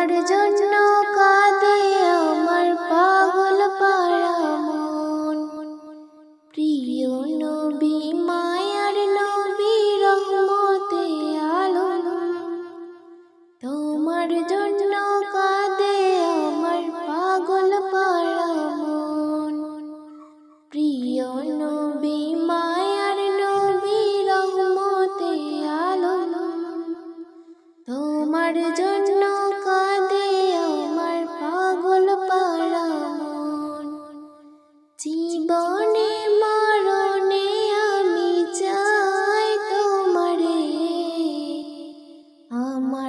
তোমার জন্য কাঁদে আমার পাগল পারা মন। প্রিয় নবী, মায়ার নবী, রহমতে আলো তোমার জন্য কাঁদে আমার পাগল পারা মন। প্রিয় নবী, মায়ার নবী, রহমতে আলো তোমার জন্য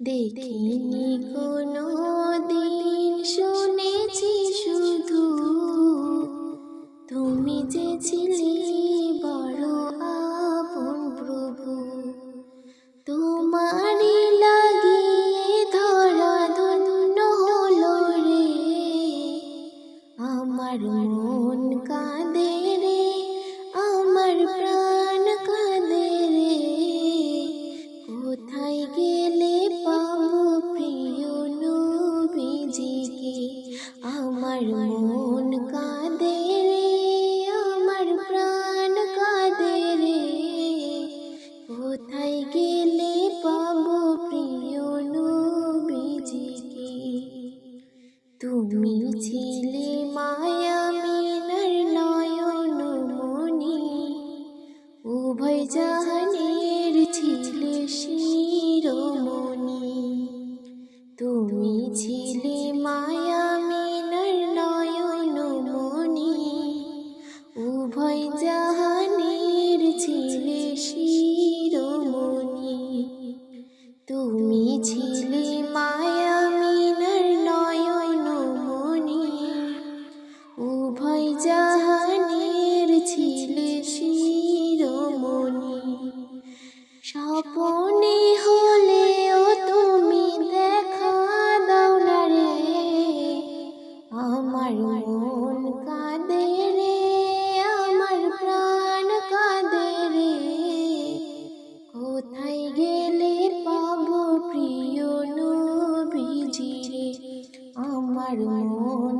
দেখিনি কোনো দিন শুনেছি শুধু তুমি যে ছিলে বড় আপন প্রভু। তোমারই লাগিয়ে ধরা ধন্য হলো রে। আমার মন কাঁদে রে। কোথায় গেলে পাবো প্রিয় নবীজিকে? তুমি ছিলে মায়া মিনার নয়ন মনি উভয় জাহানের ছিলে শিরোমণি। তুমি ছিলে আমার মন